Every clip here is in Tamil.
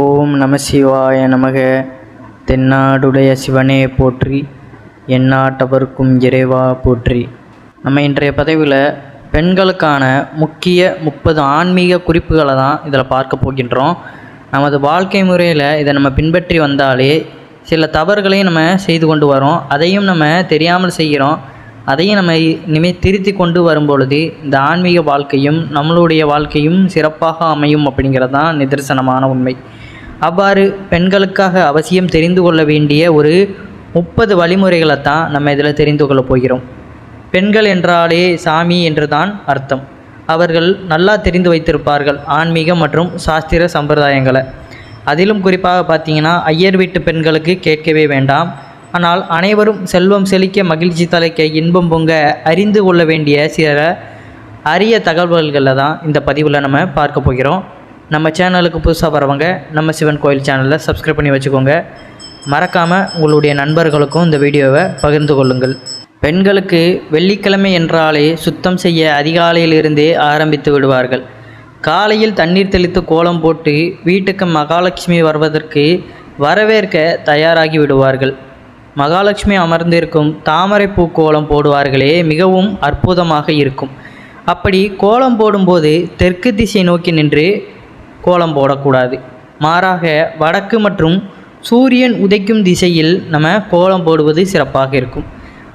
ஓம் நம சிவாய நமக. தென்னாடுடைய சிவனே போற்றி எந்நாட்டவர்க்கும் இறைவா போற்றி. நம்ம இன்றைய பதிவில் பெண்களுக்கான முக்கிய முப்பது ஆன்மீக குறிப்புகளை தான் இதில் பார்க்க போகின்றோம். நமது வாழ்க்கை முறையில் இதை நம்ம பின்பற்றி வந்தாலே சில தவறுகளையும் நம்ம செய்து கொண்டு வரோம். அதையும் நம்ம தெரியாமல் செய்கிறோம். அதையும் நம்ம இனிமேல் திருத்தி கொண்டு வரும்பொழுது இந்த ஆன்மீக வாழ்க்கையும் நம்மளுடைய வாழ்க்கையும் சிறப்பாக அமையும் அப்படிங்கிறது தான் நிதர்சனமான உண்மை. அவ்வாறு பெண்களுக்காக அவசியம் தெரிந்து கொள்ள வேண்டிய ஒரு முப்பது வழிமுறைகளை தான் நம்ம இதில் தெரிந்து கொள்ளப் போகிறோம். பெண்கள் என்றாலே சாமி என்று தான் அர்த்தம். அவர்கள் நல்லா தெரிந்து வைத்திருப்பார்கள் ஆன்மீகம் மற்றும் சாஸ்திர சம்பிரதாயங்களை. அதிலும் குறிப்பாக பார்த்தீங்கன்னா ஐயர் வீட்டு பெண்களுக்கு கேட்கவே வேண்டாம். ஆனால் அனைவரும் செல்வம் செழிக்க மகிழ்ச்சி தலைக்க இன்பம் பொங்க அறிந்து கொள்ள வேண்டிய சில அரிய தகவல்களில் தான் இந்த பதிவில் நம்ம பார்க்க போகிறோம். நம்ம சேனலுக்கு புதுசாக வரவங்க நம்ம சிவன் கோயில் சேனலில் சப்ஸ்கிரைப் பண்ணி வச்சுக்கோங்க. மறக்காமல் உங்களுடைய நண்பர்களுக்கும் இந்த வீடியோவை பகிர்ந்து கொள்ளுங்கள். பெண்களுக்கு வெள்ளிக்கிழமை என்றாலே சுத்தம் செய்ய அதிகாலையிலிருந்தே ஆரம்பித்து விடுவார்கள். காலையில் தண்ணீர் தெளித்து கோலம் போட்டு வீட்டுக்கு மகாலட்சுமி வருவதற்கு வரவேற்க தயாராகி விடுவார்கள். மகாலட்சுமி அமர்ந்திருக்கும் தாமரை பூ கோலம் போடுவார்களே மிகவும் அற்புதமாக இருக்கும். அப்படி கோலம் போடும்போது தெற்கு திசை நோக்கி நின்று கோலம் போடக்கூடாது. மாறாக வடக்கு மற்றும் சூரியன் உதைக்கும் திசையில் நம்ம கோலம் போடுவது சிறப்பாக இருக்கும்.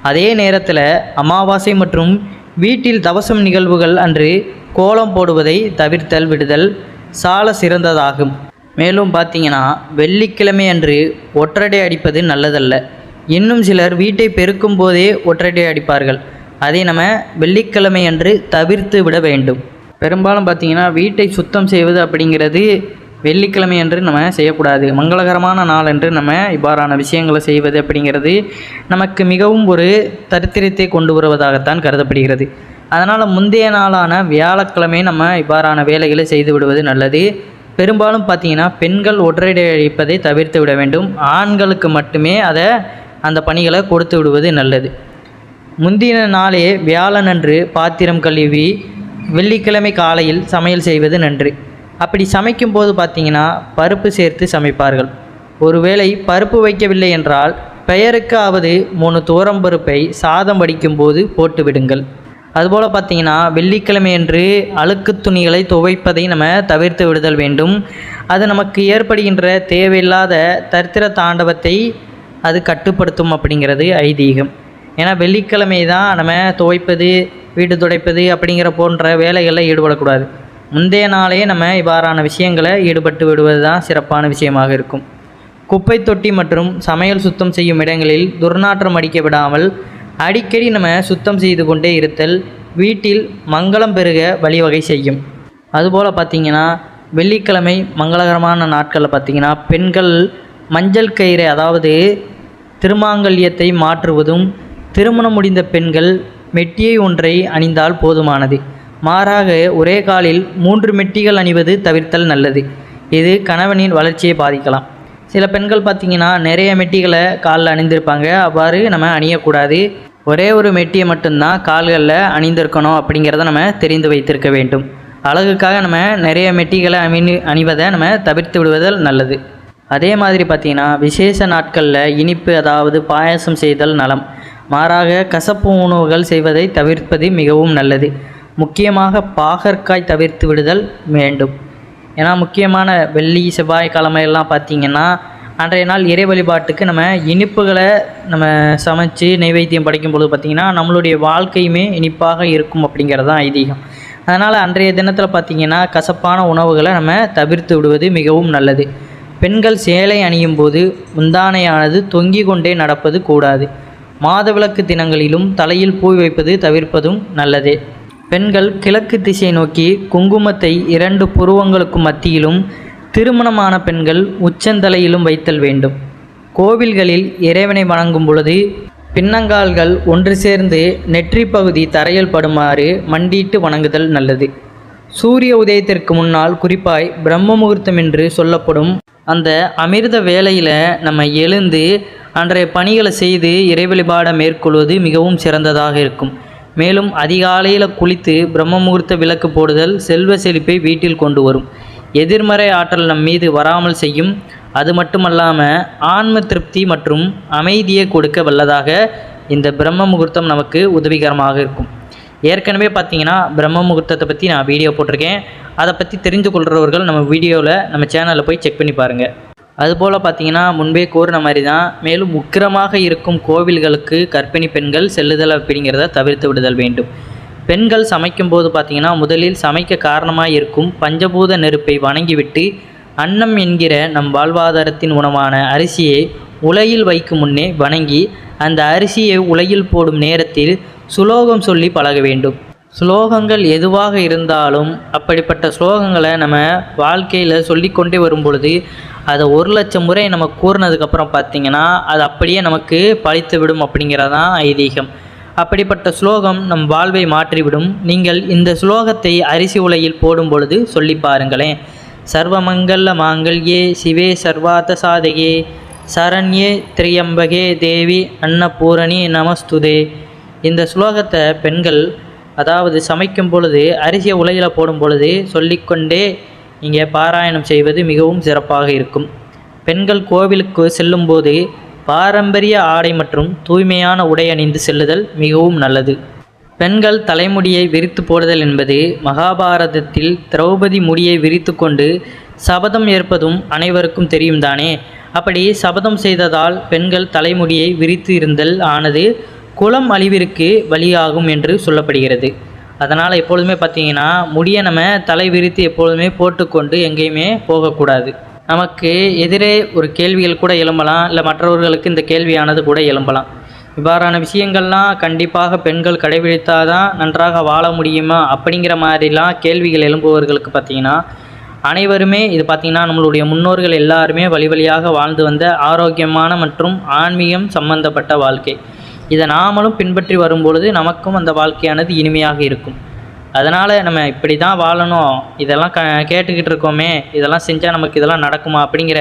அதே நேரத்தில் அமாவாசை மற்றும் வீட்டில் தவசம் நிகழ்வுகள் அன்று கோலம் போடுவதை தவிர்த்தல் விடுதல் சால சிறந்ததாகும். மேலும் பார்த்தீங்கன்னா வெள்ளிக்கிழமை அன்று ஒற்றடை அடிப்பது நல்லதல்ல. இன்னும் சிலர் வீட்டை பெருக்கும் போதே ஒற்றடை அடிப்பார்கள். அதை நம்ம வெள்ளிக்கிழமை அன்று தவிர்த்து விட வேண்டும். பெரும்பாலும் பார்த்தீங்கன்னா வீட்டை சுத்தம் செய்வது அப்படிங்கிறது வெள்ளிக்கிழமை என்று நம்ம செய்யக்கூடாது. மங்களகரமான நாள் என்று நம்ம இவ்வாறான விஷயங்களை செய்வது அப்படிங்கிறது நமக்கு மிகவும் ஒரு தரித்திரத்தை கொண்டு வருவதாகத்தான் கருதப்படுகிறது. அதனால் முந்தைய நாளான வியாழக்கிழமை நம்ம இவ்வாறான வேலைகளை செய்து விடுவது நல்லது. பெரும்பாலும் பார்த்தீங்கன்னா பெண்கள் ஒற்றையடை அழிப்பதை தவிர்த்து விட வேண்டும். ஆண்களுக்கு மட்டுமே அதை அந்த பணிகளை கொடுத்து விடுவது நல்லது. முந்தின நாளே வியாழனன்று பாத்திரம் கழுவி வெள்ளிக்கிழமை காலையில் சமையல் செய்வது நன்று. அப்படி சமைக்கும் போது பார்த்தீங்கன்னா பருப்பு சேர்த்து சமைப்பார்கள். ஒருவேளை பருப்பு வைக்கவில்லை என்றால் பெயருக்காவது மூணு தூரம் பருப்பை சாதம் வடிக்கும் போது போட்டு விடுங்கள். அதுபோல் பார்த்தீங்கன்னா வெள்ளிக்கிழமை என்று அழுக்கு துணிகளை துவைப்பதை நம்ம தவிர்த்து விடுதல் வேண்டும். அது நமக்கு ஏற்படுகின்ற தேவையில்லாத தரித்திர தாண்டவத்தை அது கட்டுப்படுத்தும் அப்படிங்கிறது ஐதீகம். ஏன்னா வெள்ளிக்கிழமை தான் நம்ம துவைப்பது வீடு துடைப்பது அப்படிங்கிற போன்ற வேலைகளில் ஈடுபடக்கூடாது. முந்தைய நாளே நம்ம இவ்வாறான விஷயங்களை ஈடுபட்டு விடுவது தான் சிறப்பான விஷயமாக இருக்கும். குப்பை தொட்டி மற்றும் சமையல் சுத்தம் செய்யும் இடங்களில் துர்நாற்றம் அடிக்க விடாமல் அடிக்கடி நம்ம சுத்தம் செய்து கொண்டே இருத்தல் வீட்டில் மங்களம் பெருக வழிவகை செய்யும். அதுபோல் பார்த்திங்கன்னா வெள்ளிக்கிழமை மங்களகரமான நாட்களில் பார்த்திங்கன்னா பெண்கள் மஞ்சள் கயிறை அதாவது திருமாங்கல்யத்தை மாற்றுவதும் திருமணம் முடிந்த பெண்கள் மெட்டியை ஒன்றை அணிந்தால் போதுமானது. மாறாக ஒரே காலில் மூன்று மெட்டிகள் அணிவது தவிர்த்தல் நல்லது. இது கணவனின் வளர்ச்சியை பாதிக்கலாம். சில பெண்கள் பார்த்திங்கன்னா நிறைய மெட்டிகளை காலில் அணிந்திருப்பாங்க. அவ்வாறு நம்ம அணியக்கூடாது. ஒரே ஒரு மெட்டியை மட்டும்தான் கால்களில் அணிந்திருக்கணும் அப்படிங்கிறத நம்ம தெரிந்து வைத்திருக்க வேண்டும். அழகுக்காக நம்ம நிறைய மெட்டிகளை அணி அணிவதை நம்ம தவிர்த்து விடுவதல் நல்லது. அதே மாதிரி பார்த்திங்கன்னா விசேஷ நாட்களில் இனிப்பு அதாவது பாயாசம் செய்தல் நலம். மாறாக கசப்பு உணவுகள் செய்வதை தவிர்ப்பது மிகவும் நல்லது. முக்கியமாக பாகற்காய் தவிர்த்து விடுதல் வேண்டும். ஏன்னா முக்கியமான வெள்ளி செவ்வாய் கிழமையெல்லாம் பார்த்திங்கன்னா அன்றைய நாள் இறை வழிபாட்டுக்கு நம்ம இனிப்புகளை நம்ம சமைச்சு நைவேத்தியம் படைக்கும் பொழுது பார்த்திங்கன்னா நம்மளுடைய வாழ்க்கையுமே இனிப்பாக இருக்கும் அப்படிங்கிறது தான் ஐதீகம். அதனால் அன்றைய தினத்தில் பார்த்திங்கன்னா கசப்பான உணவுகளை நம்ம தவிர்த்து விடுவது மிகவும் நல்லது. பெண்கள் சேலை அணியும் போது முந்தானையானது தொங்கிக் கொண்டே நடப்பது கூடாது. மாதவிளக்கு தினங்களிலும் தலையில் பூ வைப்பது தவிர்ப்பதும் நல்லது. பெண்கள் கிழக்கு திசை நோக்கி குங்குமத்தை இரண்டு புருவங்களுக்கு மத்தியிலும் திருமணமான பெண்கள் உச்சந்தலையிலும் வைத்தல் வேண்டும். கோவில்களில் இறைவனை வணங்கும் பொழுது பின்னங்கால்கள் ஒன்று சேர்ந்து நெற்றி பகுதி தரையில் படுமாறு மண்டிட்டு வணங்குதல் நல்லது. சூரிய உதயத்திற்கு முன்னால் குறிப்பாய் பிரம்ம முகூர்த்தம் என்று சொல்லப்படும் அந்த அமிர்த வேலையில் நம்ம எழுந்து அன்றைய பணிகளை செய்து இறைவழிபாட மேற்கொள்வது மிகவும் சிறந்ததாக இருக்கும். மேலும் அதிகாலையில் குளித்து பிரம்ம முகூர்த்த விளக்கு போடுதல் செல்வ செழிப்பை வீட்டில் கொண்டு வரும். எதிர்மறை ஆற்றல் நம் மீது வராமல் செய்யும். அது மட்டுமல்லாமல் ஆன்ம திருப்தி மற்றும் அமைதியை கொடுக்க வல்லதாக இந்த பிரம்ம முகூர்த்தம் நமக்கு உதவிகரமாக இருக்கும். ஏற்கனவே பார்த்தீங்கன்னா பிரம்ம முகூர்த்தத்தை பற்றி நான் வீடியோ போட்டிருக்கேன். அதை பற்றி தெரிந்து கொள்கிறவர்கள் நம்ம வீடியோவில் நம்ம சேனலில் போய் செக் பண்ணி பாருங்கள் அதுபோல் பார்த்தீங்கன்னா முன்பே கூறின மாதிரி தான் மேலும் உக்கிரமாக இருக்கும் கோவில்களுக்கு கர்ப்பிணி பெண்கள் செல்லுதல் அப்படிங்கிறத தவிர்த்து விடுதல் வேண்டும். பெண்கள் சமைக்கும்போது பார்த்தீங்கன்னா முதலில் சமைக்க காரணமாக இருக்கும் பஞ்சபூத நெருப்பை வணங்கிவிட்டு அன்னம் என்கிற நம் வாழ்வாதாரத்தின் உணவான அரிசியை உலையில் வைக்கும் முன்னே வணங்கி அந்த அரிசியை உலையில் போடும் நேரத்தில் சுலோகம் சொல்லி பழக வேண்டும். ஸ்லோகங்கள் எதுவாக இருந்தாலும் அப்படிப்பட்ட ஸ்லோகங்களை நம்ம வாழ்க்கையில் சொல்லிக்கொண்டே வரும் பொழுது அதை ஒரு லட்சம் முறை நம்ம கூறினதுக்கப்புறம் பார்த்தீங்கன்னா அது அப்படியே நமக்கு பழித்து விடும் அப்படிங்கிறதான் ஐதீகம். அப்படிப்பட்ட ஸ்லோகம் நம் வாழ்வை மாற்றிவிடும். நீங்கள் இந்த ஸ்லோகத்தை அரிசி உலையில் போடும் பொழுது சொல்லி பாருங்களேன். சர்வமங்கல மாங்கல்யே சிவே சர்வார்த்த சாதகே சரண்யே திரியம்பகே தேவி அன்னபூரணி நமஸ்துதே. இந்த ஸ்லோகத்தை பெண்கள் அதாவது சமைக்கும் பொழுது அரிசியை உலையில் போடும் பொழுது சொல்லிக்கொண்டே இங்கே பாராயணம் செய்வது மிகவும் சிறப்பாக இருக்கும். பெண்கள் கோவிலுக்கு செல்லும்போது பாரம்பரிய ஆடை மற்றும் தூய்மையான உடை அணிந்து செல்லுதல் மிகவும் நல்லது. பெண்கள் தலைமுடியை விரித்து போடுதல் என்பது மகாபாரதத்தில் திரௌபதி முடியை விரித்து கொண்டு சபதம் ஏற்பதும் அனைவருக்கும் தெரியும் தானே அப்படி சபதம் செய்ததால் பெண்கள் தலைமுடியை விரித்து இருந்தல் ஆனது குலம் அழிவிற்கு வழியாகும் என்று சொல்லப்படுகிறது. அதனால் எப்பொழுதுமே பார்த்தீங்கன்னா முடியை நம்ம தலை விரித்து எப்பொழுதுமே போட்டுக்கொண்டு எங்கேயுமே போகக்கூடாது. நமக்கு எதிரே ஒரு கேள்விகள் கூட எழும்பலாம் இல்லை மற்றவர்களுக்கு இந்த கேள்வியானது கூட எழும்பலாம். இவ்வாறான விஷயங்கள்லாம் கண்டிப்பாக பெண்கள் கடைபிடித்தாதான் நன்றாக வாழ முடியுமா? அப்படிங்கிற மாதிரிலாம் கேள்விகள் எழும்புவர்களுக்கு பார்த்தீங்கன்னா அனைவருமே இது பார்த்திங்கன்னா நம்மளுடைய முன்னோர்கள் எல்லாருமே வழி வழியாக வாழ்ந்து வந்த ஆரோக்கியமான மற்றும் ஆன்மீகம் சம்பந்தப்பட்ட வாழ்க்கை. இதை நாமளும் பின்பற்றி வரும்பொழுது நமக்கும் அந்த வாழ்க்கையானது இனிமையாக இருக்கும். அதனால் நம்ம இப்படி தான் வாழணும் இதெல்லாம் க கேட்டுக்கிட்டு இருக்கோமே இதெல்லாம் செஞ்சால் நமக்கு இதெல்லாம் நடக்குமா அப்படிங்கிற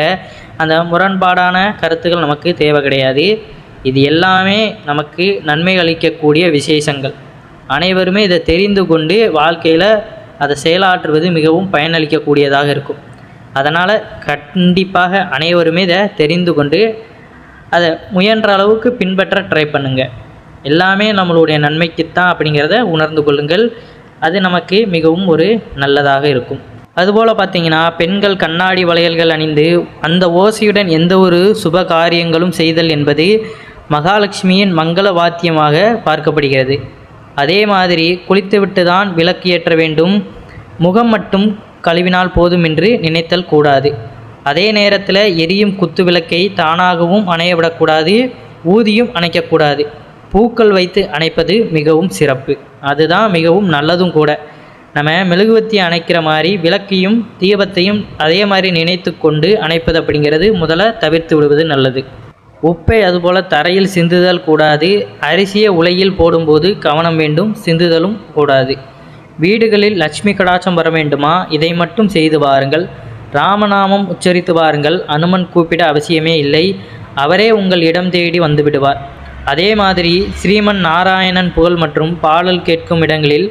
அந்த முரண்பாடான கருத்துக்கள் நமக்கு தேவை கிடையாது. இது எல்லாமே நமக்கு நன்மை அளிக்கக்கூடிய விசேஷங்கள். அனைவருமே இதை தெரிந்து கொண்டு வாழ்க்கையில் அதை செயலாற்றுவது மிகவும் பயனளிக்கக்கூடியதாக இருக்கும். அதனால் கண்டிப்பாக அனைவருமே இதை தெரிந்து கொண்டு அதை முயன்ற அளவுக்கு பின்பற்ற ட்ரை பண்ணுங்கள் எல்லாமே நம்மளுடைய நன்மைக்குத்தான் அப்படிங்கிறத உணர்ந்து கொள்ளுங்கள். அது நமக்கு மிகவும் ஒரு நல்லதாக இருக்கும். அதுபோல் பார்த்தீங்கன்னா பெண்கள் கண்ணாடி வளையல்கள் அணிந்து அந்த ஓசையுடன் எந்த ஒரு சுப காரியங்களும் செய்தல் என்பது மகாலட்சுமியின் மங்கள வாத்தியமாக பார்க்கப்படுகிறது. அதே மாதிரி குளித்துவிட்டு தான் விளக்கு ஏற்ற வேண்டும். முகம் மட்டும் கழுவினால் போதும் என்று நினைத்தல் கூடாது. அதே நேரத்தில் எரியும் குத்து விளக்கை தானாகவும் அணைய விடக்கூடாது ஊதியும் அணைக்கக்கூடாது. பூக்கள் வைத்து அணைப்பது மிகவும் சிறப்பு. அதுதான் மிகவும் நல்லதும் கூட. நம்ம மெழுகுவத்தி அணைக்கிற மாதிரி விளக்கையும் தீபத்தையும் அதே மாதிரி நினைத்து கொண்டு அணைப்பது அப்படிங்கிறது முதல்ல தவிர்த்து விடுவது நல்லது. உப்பை அதுபோல் தரையில் சிந்துதல் கூடாது. அரிசியை உலையில் போடும்போது கவனம் வேண்டும் சிந்துதலும் கூடாது. வீடுகளில் லட்சுமி கடாட்சம் வர வேண்டுமா? இதை மட்டும் செய்து வாருங்கள். ராமநாமம் உச்சரித்து வாருங்கள். அனுமன் கூப்பிட அவசியமே இல்லை. அவரே உங்கள் இடம் தேடி வந்துவிடுவார். அதே மாதிரி ஸ்ரீமன் நாராயணன் புகழ் மற்றும் பாடல் கேட்கும் இடங்களில்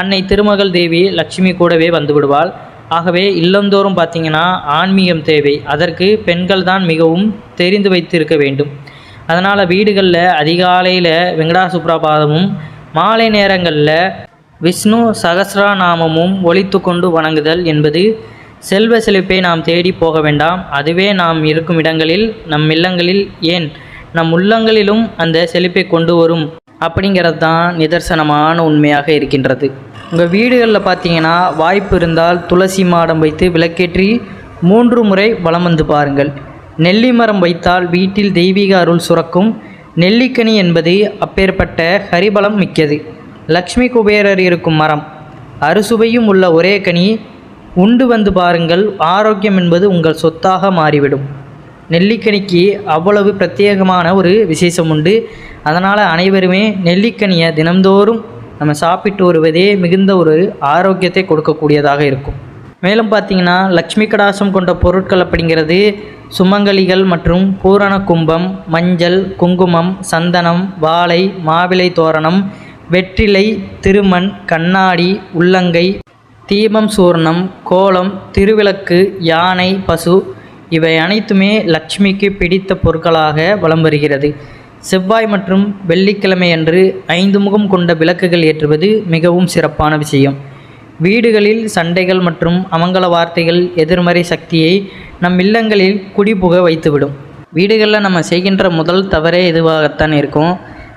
அன்னை திருமகள் தேவி லட்சுமி கூடவே வந்துவிடுவாள். ஆகவே இல்லந்தோறும் பார்த்தீங்கன்னா ஆன்மீகம் தேவை. அதற்கு பெண்கள் தான் மிகவும் தெரிந்து வைத்திருக்க வேண்டும். அதனால் வீடுகளில் அதிகாலையில் வெங்கடாசுப்ரபாதமும் மாலை நேரங்களில் விஷ்ணு சகசிரநாமமும் ஒழித்து கொண்டு வணங்குதல் என்பது செல்வ செழிப்பை நாம் தேடி போக வேண்டாம். அதுவே நாம் இருக்கும் இடங்களில் நம் இல்லங்களில் ஏன்? நம் உள்ளங்களிலும் அந்த செழிப்பை கொண்டு வரும். அப்படிங்கிறது தான் நிதர்சனமான உண்மையாக இருக்கின்றது. உங்கள் வீடுகளில் பார்த்தீங்கன்னா வாய்ப்பு இருந்தால் துளசி மாடம் வைத்து விளக்கேற்றி மூன்று முறை வலம் வந்து பாருங்கள். நெல்லி மரம் வைத்தால் வீட்டில் தெய்வீக அருள் சுரக்கும். நெல்லிக்கனி என்பது அப்பேற்பட்ட ஹரிபலம் மிக்கது. லக்ஷ்மி குபேரர் இருக்கும் மரம். அறுசுவையும் உள்ள ஒரே கனி உண்டு வந்து பாருங்கள் ஆரோக்கியம் என்பது உங்கள் சொத்தாக மாறிவிடும். நெல்லிக்கனிக்கு அவ்வளவு பிரத்யேகமான ஒரு விசேஷம் உண்டு. அதனால் அனைவருமே நெல்லிக்கனியை தினந்தோறும் நம்ம சாப்பிட்டு வருவதே மிகுந்த ஒரு ஆரோக்கியத்தை கொடுக்கக்கூடியதாக இருக்கும். மேலும் பார்த்தீங்கன்னா லக்ஷ்மி கடாசம் கொண்ட பொருட்கள் அப்படிங்கிறது சுமங்கலிகள் மற்றும் பூரண கும்பம் மஞ்சள் குங்குமம் சந்தனம் வாழை மாவிலை தோரணம் வெற்றிலை திருமண் கண்ணாடி உள்ளங்கை தீபம் சூர்ணம் கோலம் திருவிளக்கு யானை பசு இவை அனைத்துமே லட்சுமிக்கு பிடித்த பொருட்களாக வலம் வருகிறது. செவ்வாய் மற்றும் வெள்ளிக்கிழமை அன்று ஐந்து முகம் கொண்ட விளக்குகள் ஏற்றுவது மிகவும் சிறப்பான விஷயம். வீடுகளில் சண்டைகள் மற்றும் அமங்கல வார்த்தைகள் எதிர்மறை சக்தியை நம் இல்லங்களில் குடிபுக வைத்துவிடும். வீடுகளில் நம்ம செய்கின்ற முதல் தவறே இதுவாகத்தான் இருக்கும்.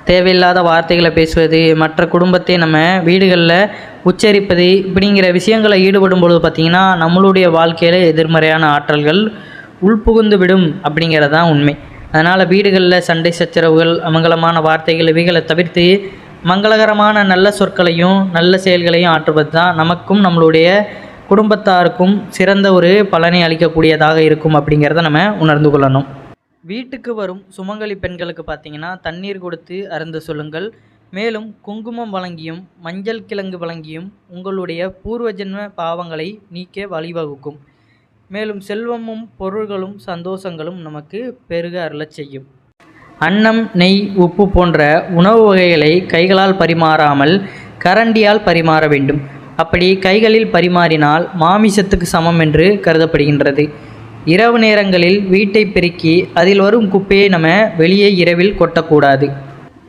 தேவையில்லாத வார்த்தைகளை பேசுவது மற்ற குடும்பத்தை நம்ம வீடுகளில் உச்சரிப்பது இப்படிங்கிற விஷயங்களை ஈடுபடும் பொழுது பார்த்திங்கன்னா நம்மளுடைய வாழ்க்கையில் எதிர்மறையான ஆற்றல்கள் உள்புகுந்து விடும் அப்படிங்கிறது தான் உண்மை. அதனால் வீடுகளில் சண்டை சச்சரவுகள் அமங்கலமான வார்த்தைகள் இவைகளை தவிர்த்து மங்களகரமான நல்ல சொற்களையும் நல்ல செயல்களையும் ஆற்றுவது தான் நமக்கும் நம்மளுடைய குடும்பத்தாருக்கும் சிறந்த ஒரு பலனை அளிக்கக்கூடியதாக இருக்கும் அப்படிங்கிறத நம்ம உணர்ந்து கொள்ளணும். வீட்டுக்கு வரும் சுமங்கலி பெண்களுக்கு பார்த்தீங்கன்னா தண்ணீர் கொடுத்து அருந்த சொல்லுங்கள். மேலும் குங்குமம் வழங்கியும் மஞ்சள் கிழங்கு வழங்கியும் உங்களுடைய பூர்வ ஜென்ம பாவங்களை நீக்க வழிவகுக்கும். மேலும் செல்வமும் பொருள்களும் சந்தோஷங்களும் நமக்கு பெருக அருளச் செய்யும். அன்னம் நெய் உப்பு போன்ற உணவு வகைகளை கைகளால் பரிமாறாமல் கரண்டியால் பரிமாற வேண்டும். அப்படி கைகளில் பரிமாறினால் மாமிசத்துக்கு சமம் என்று கருதப்படுகின்றது. இரவு நேரங்களில் வீட்டை பெருக்கி அதில் வரும் குப்பையை நம்ம வெளியே இரவில் கொட்டக்கூடாது.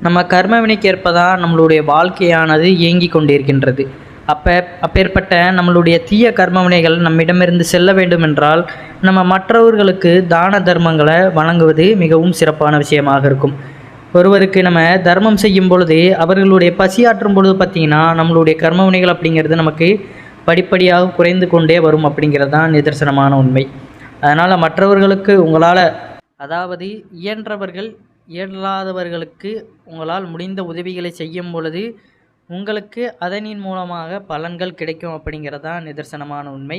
நம்ம கர்மவினைக்கேற்ப தான் நம்மளுடைய வாழ்க்கையானது இயங்கி கொண்டிருக்கின்றது. அப்போ அப்பேற்பட்ட நம்மளுடைய தீய கர்மவினைகள் நம்மிடமிருந்து செல்ல வேண்டும் என்றால் நம்ம மற்றவர்களுக்கு தான தர்மங்களை வழங்குவது மிகவும் சிறப்பான விஷயமாக இருக்கும். ஒருவருக்கு நம்ம தர்மம் செய்யும் பொழுது அவர்களுடைய பசியாற்றும் பொழுது பார்த்திங்கன்னா நம்மளுடைய கர்மவினைகள் அப்படிங்கிறது நமக்கு படிப்படியாக குறைந்து கொண்டே வரும் அப்படிங்கிறது தான் நிதர்சனமான உண்மை. அதனால் மற்றவர்களுக்கு உங்களால் அதாவது இயன்றவர்கள் இயலாதவர்களுக்கு உங்களால் முடிந்த உதவிகளை செய்யும் பொழுது உங்களுக்கு அதனின் மூலமாக பலன்கள் கிடைக்கும் அப்படிங்கிறது தான் நிதர்சனமான உண்மை.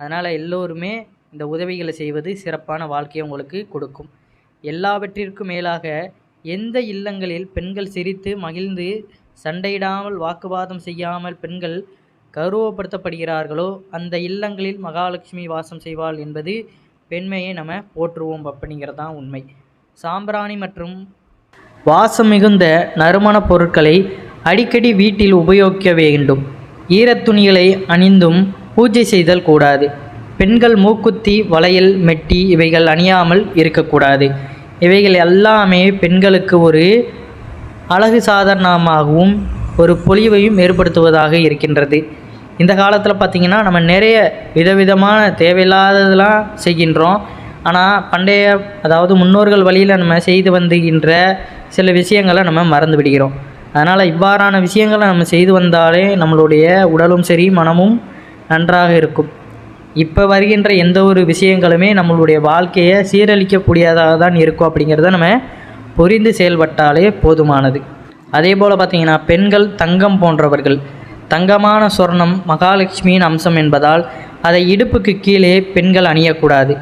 அதனால் எல்லோருமே இந்த உதவிகளை செய்வது சிறப்பான வாழ்க்கையை உங்களுக்கு கொடுக்கும். எல்லாவற்றிற்கும் மேலாக எந்த இல்லங்களில் பெண்கள் சிரித்து மகிழ்ந்து சண்டையிடாமல் வாக்குவாதம் செய்யாமல் பெண்கள் கௌரவப்படுத்தப்படுகிறார்களோ அந்த இல்லங்களில் மகாலட்சுமி வாசம் செய்வாள் என்பது பெண்மையை நம்ம போற்றுவோம் அப்படிங்கிறது தான் உண்மை. சாம்பிராணி மற்றும் வாசம் மிகுந்த நறுமணப் பொருட்களை அடிக்கடி வீட்டில் உபயோகிக்க வேண்டும். ஈரத்துணிகளை அணிந்தும் பூஜை செய்தல் கூடாது. பெண்கள் மூக்குத்தி வளையல் மெட்டி இவைகள் அணியாமல் இருக்கக்கூடாது. இவைகள் எல்லாமே பெண்களுக்கு ஒரு அழகு சாதனமாகவும் ஒரு பொலிவையும் ஏற்படுத்துவதாக இருக்கின்றது. இந்த காலத்தில் பார்த்திங்கன்னா நம்ம நிறைய விதவிதமான தேவையில்லாததெல்லாம் செய்கின்றோம். ஆனால் பண்டைய அதாவது முன்னோர்கள் வழியில் நம்ம செய்து வந்துகின்ற சில விஷயங்களை நம்ம மறந்து விடுகிறோம். அதனால் இவ்வாறான விஷயங்களை நம்ம செய்து வந்தாலே நம்மளுடைய உடலும் சரி மனமும் நன்றாக இருக்கும். இப்போ வருகின்ற எந்த ஒரு விஷயங்களுமே நம்மளுடைய வாழ்க்கையை சீரழிக்கக்கூடியதாக தான் இருக்கும் அப்படிங்கிறத நம்ம புரிந்து செயல்பட்டாலே போதுமானது. அதே போல் பார்த்திங்கன்னா பெண்கள் தங்கம் போன்றவர்கள். தங்கமான சொர்ணம் மகாலட்சுமியின் அம்சம் என்பதால் அதை இடுப்புக்கு கீழே பெண்கள் அணியக்கூடாது.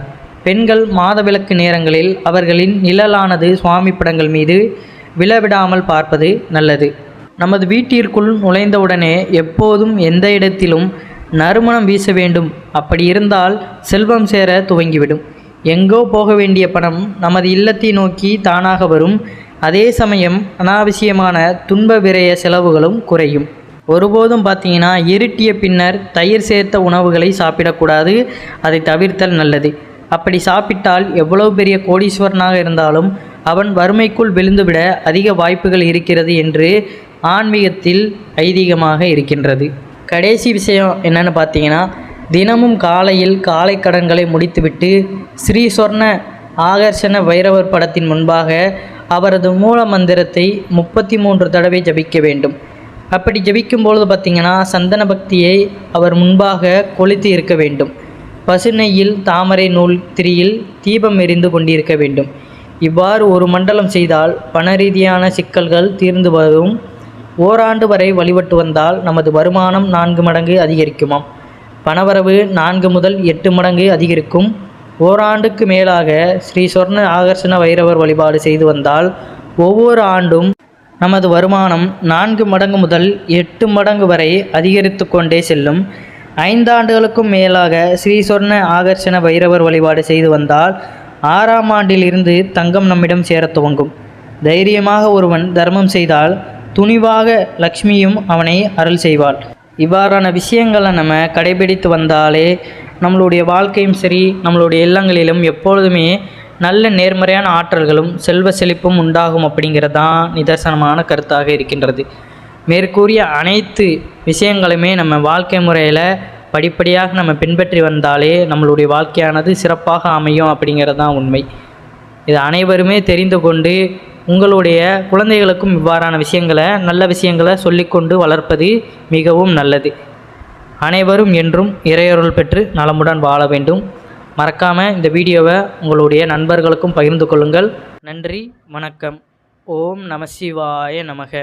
பெண்கள் மாதவிலக்கு நேரங்களில் அவர்களின் நிழலானது சுவாமி படங்கள் மீது விழவிடாமல் பார்ப்பது நல்லது. நமது வீட்டிற்குள் நுழைந்தவுடனே எப்போதும் எந்த இடத்திலும் நறுமணம் வீச வேண்டும். அப்படி இருந்தால் செல்வம் சேர துவங்கிவிடும். எங்கோ போக வேண்டிய பணம் நமது இல்லத்தை நோக்கி தானாக வரும். அதே சமயம் அனாவசியமான துன்ப விரய செலவுகளும் குறையும். ஒருபோதும் பார்த்தீங்கன்னா இருட்டிய பின்னர் தயிர் சேர்த்த உணவுகளை சாப்பிடக்கூடாது. அதை தவிர்த்தல் நல்லது. அப்படி சாப்பிட்டால் எவ்வளவு பெரிய கோடீஸ்வரனாக இருந்தாலும் அவன் வறுமைக்குள் விழுந்துவிட அதிக வாய்ப்புகள் இருக்கிறது என்று ஆன்மீகத்தில் ஐதீகமாக இருக்கின்றது. கடைசி விஷயம் என்னென்னு பார்த்தீங்கன்னா தினமும் காலையில் காலை கடன்களை முடித்துவிட்டு ஸ்ரீ சொர்ண ஆகர்ஷண வைரவர் படத்தின் முன்பாக அவரது மூல மந்திரத்தை முப்பத்தி மூன்று தடவை ஜபிக்க வேண்டும். அப்படி ஜபிக்கும் பொழுது பார்த்தீங்கன்னா சந்தன பக்தியை அவர் முன்பாக கொளுத்தி இருக்க வேண்டும். பசுநெய்யில் தாமரை நூல் திரியில் தீபம் எரிந்து கொண்டிருக்க வேண்டும். இவ்வாறு ஒரு மண்டலம் செய்தால் பண ரீதியான சிக்கல்கள் தீர்ந்து வரும். ஓராண்டு வரை வழிபட்டு வந்தால் நமது வருமானம் நான்கு மடங்கு அதிகரிக்குமாம். பணவரவு நான்கு முதல் எட்டு மடங்கு அதிகரிக்கும். ஓராண்டுக்கு மேலாக ஸ்ரீ சொர்ண ஆகர்ஷண வைரவர் வழிபாடு செய்து வந்தால் ஒவ்வொரு ஆண்டும் நமது வருமானம் நான்கு மடங்கு முதல் எட்டு மடங்கு வரை அதிகரித்து கொண்டே செல்லும். ஐந்தாண்டுகளுக்கும் மேலாக ஸ்ரீ சொர்ண ஆகர்ஷண பைரவர் வழிபாடு செய்து வந்தால் ஆறாம் ஆண்டில் இருந்து தங்கம் நம்மிடம் சேரத் துவங்கும். தைரியமாக ஒருவன் தர்மம் செய்தால் துணிவாக லக்ஷ்மியும் அவனை அருள் செய்வாள். இவ்வாறான விஷயங்களை நம்ம கடைபிடித்து வந்தாலே நம்மளுடைய வாழ்க்கையும் சரி நம்மளுடைய இல்லங்களிலும் எப்பொழுதுமே நல்ல நேர்மறையான ஆற்றல்களும் செல்வ செழிப்பும் உண்டாகும் அப்படிங்கிறது தான் நிதர்சனமான கருத்தாக இருக்கின்றது. மேற்கூறிய அனைத்து விஷயங்களுமே நம்ம வாழ்க்கை முறையில் படிப்படியாக நம்ம பின்பற்றி வந்தாலே நம்மளுடைய வாழ்க்கையானது சிறப்பாக அமையும் அப்படிங்கிறது தான் உண்மை. இது அனைவருமே தெரிந்து கொண்டு உங்களுடைய குழந்தைகளுக்கும் இவ்வாறான விஷயங்களை நல்ல விஷயங்களை சொல்லிக்கொண்டு வளர்ப்பது மிகவும் நல்லது. அனைவரும் என்றும் இறையருள் பெற்று நலமுடன் வாழ வேண்டும். மறக்காமல் இந்த வீடியோவை உங்களுடைய நண்பர்களுக்கும் பகிர்ந்து கொள்ளுங்கள். நன்றி வணக்கம். ஓம் நமசிவாய நமக.